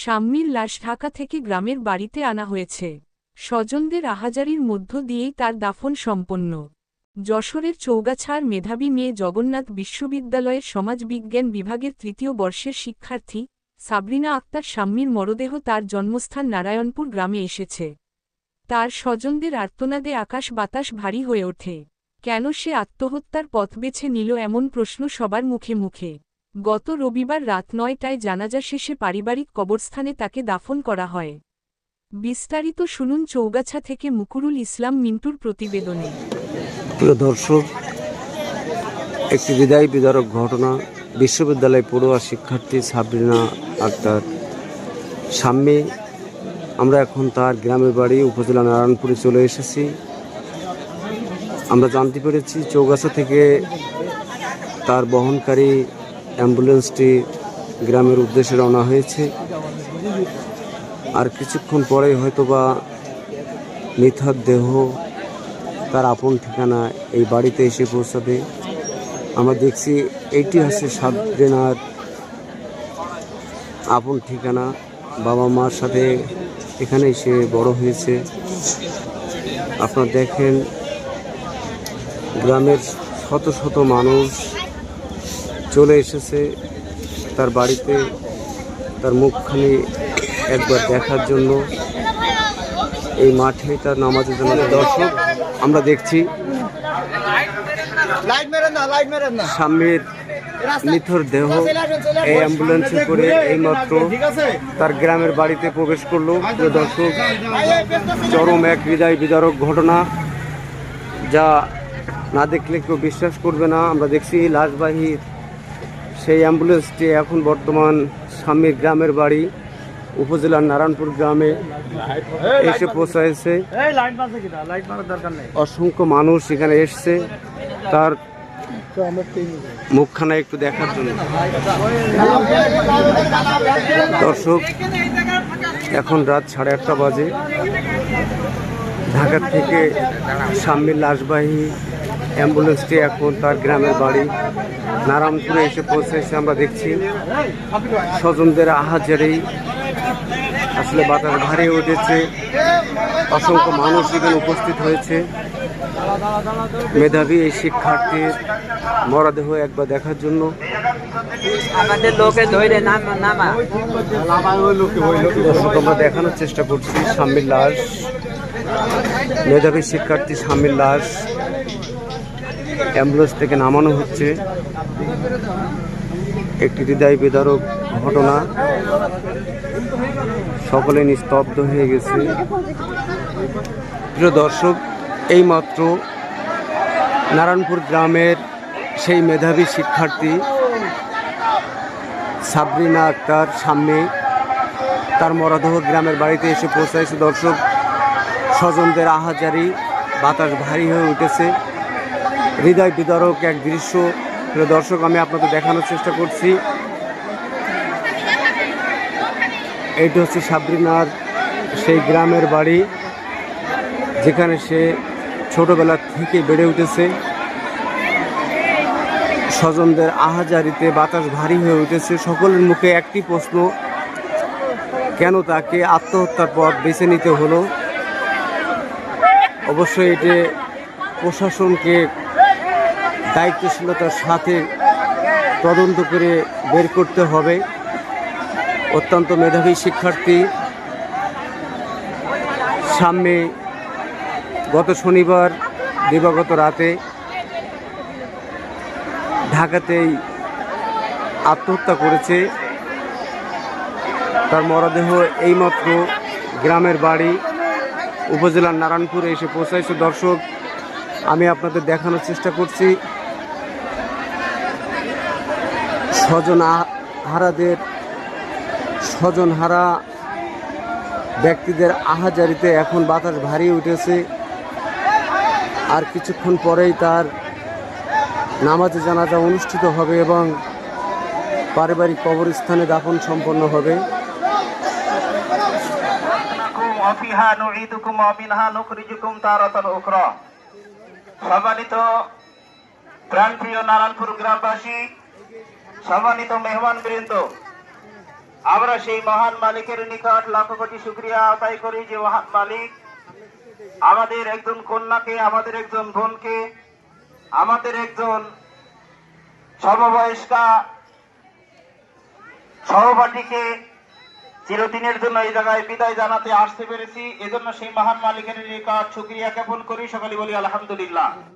শাম্মীর লাশ ঢাকা থেকে গ্রামের বাড়িতে আনা হয়েছে। স্বজনদের আহাজারির মধ্য দিয়েই তার দাফন সম্পন্ন। যশোরের চৌগাছার মেধাবী মেয়ে জগন্নাথ বিশ্ববিদ্যালয়ের সমাজবিজ্ঞান বিভাগের তৃতীয় বর্ষের শিক্ষার্থী সাবরিনা আক্তার শাম্মীর মরদেহ তার জন্মস্থান নারায়ণপুর গ্রামে এসেছে। তার স্বজনদের আর্তনাদে আকাশ বাতাস ভারী হয়ে ওঠে। কেন সে আত্মহত্যার পথ বেছে নিল এমন প্রশ্ন সবার মুখে মুখে। গত রবিবার রাত নয়টায় জানাজা শেষে পারিবারিক কবরস্থানে তাকে দাফন করা হয়। বিস্তারিত শুনুন চৌগাছা থেকে মুকুরুল ইসলাম মিন্টুর প্রতিবেদনে। প্রিয় দর্শক, একটি হৃদয় বিদারক ঘটনা। বিশ্ববিদ্যালয় পড়ুয়া শিক্ষার্থী সাবরিনা আক্তার। সাম্যে আমরা এখন তার গ্রামের বাড়ি, উপজেলা নারায়ণপুরে চলে এসেছি। আমরা জানতে পেরেছি চৌগাছা থেকে তার বহনকারী অ্যাম্বুলেন্সটি গ্রামের উদ্দেশ্যে রওনা হয়েছে। আর কিছুক্ষণ পরেই হয়তোবা নিথার দেহ তার আপন ঠিকানা এই বাড়িতে এসে পৌঁছাবে। আমরা দেখছি এইটি হচ্ছে সাবরেনার আপন ঠিকানা। বাবা মার সাথে এখানে সে বড় হয়েছে। আপনারা দেখেন, গ্রামের শত শত মানুষ এসেছে। তার বাড়িতে তার মুখখানি একবার দেখার জন্য। এই মাঠে তার নামাজের জন্য দর্শক আমরা দেখছি। স্বামীর নিথর দেহ এই অ্যাম্বুলেন্সে করে এইমাত্র তার গ্রামের বাড়িতে প্রবেশ করল। দর্শক চরম এক হৃদয় বিদারক ঘটনা। যা না দেখলে কেউ বিশ্বাস করবে না। আমরা দেখছি লাশবাহী সেই অ্যাম্বুলেন্সটি এখন বর্তমান স্বামীর গ্রামের বাড়ি উপজেলার নারায়ণপুর গ্রামে এসে পৌঁছাইছে। অসংখ্য মানুষ এখানে এসছে। তার মুখখানা একটু দেখার জন্য। দর্শক এখন রাত সাড়ে আটটা বাজে। ঢাকা থেকে সাম্মির লাশবাহী অ্যাম্বুলেন্সটি এখন তার গ্রামের বাড়ি। নারায়ণপুরে এসে পৌঁছেছে আমরা দেখছি। স্বজনদের আহাজারেই আসলে বাতাস ভারী উঠেছে। অসংখ্য মানুষ এখানে উপস্থিত হয়েছে। মেধাবী এই শিক্ষার্থীর মরদেহ একবার দেখার জন্য। আমাদের লোকে ধরে নামা দর্শক আমরা দেখানোর চেষ্টা করছি। স্বামীর লাশ। মেধাবী শিক্ষার্থী স্বামীর লাশ। অ্যাম্বুলেন্স থেকে নামানো হচ্ছে। একটি হৃদয় বিদারক ঘটনা। সকলে নিস্তব্ধ হয়ে গেছে। প্রিয় দর্শক, এইমাত্র নারায়ণপুর গ্রামের সেই মেধাবী শিক্ষার্থী সাবরিনা আক্তার সামনে তার মরদেহ গ্রামের বাড়িতে এসে পৌঁছাইছে। দর্শক, স্বজনদের আহাজারি বাতাস ভারী হয়ে উঠেছে। হৃদয় বিদারক এক দৃশ্য। দর্শক, আমি আপনাদের দেখানোর চেষ্টা করছি। এইটা হচ্ছে সাবরিনার সেই গ্রামের বাড়ি, যেখানে সে ছোটবেলা থেকে বেড়ে উঠেছে। স্বজনদের আহাজারিতে বাতাস ভারী হয়ে উঠেছে। সকলের মুখে একটি প্রশ্ন, কেন তাকে আত্মহত্যার পথ বেছে নিতে হলো? অবশ্যই এটি প্রশাসনকে দায়িত্বশীলতার সাথে তদন্ত করে বের করতে হবে। অত্যন্ত মেধাবী শিক্ষার্থী। সামনে গত শনিবার দিবাগত রাতে ঢাকাতেই আত্মহত্যা করেছে। তার মরদেহ এইমাত্র গ্রামের বাড়ি উপজেলার নারায়ণপুরে এসে পৌঁছাইছে। দর্শক, আমি আপনাদের দেখানোর চেষ্টা করছি। স্বজন হারাদের স্বজনহারা ব্যক্তিদের আহাজারিতে এখন বাতাস ভারী উঠেছে। আর কিছুক্ষণ পরেই তার নামাজে জানাজা অনুষ্ঠিত হবে এবং পারিবারিক কবরস্থানে দাফন সম্পন্ন হবে। সম্মানিত প্রাণপ্রিয় নারায়ণপুর গ্রামবাসী সম্মানিত মেহমান বৃন্দ আমরা সেই মহান মালিকের নিকট লাখ কোটি শুক্রিয়া আদায় করি যে মহান মালিক আমাদের একজন কন্যাকে, আমাদের একজন বোনকে, আমাদের একজন সমবয়স্কা সহপাঠীকে চিরদিনের জন্য এই জায়গায় বিদায় জানাতে আসতে পেরেছি। এজন্য সেই মহান মালিকের নিকট শুক্রিয়া জ্ঞাপন করি। সকালে বলি আলহামদুলিল্লাহ।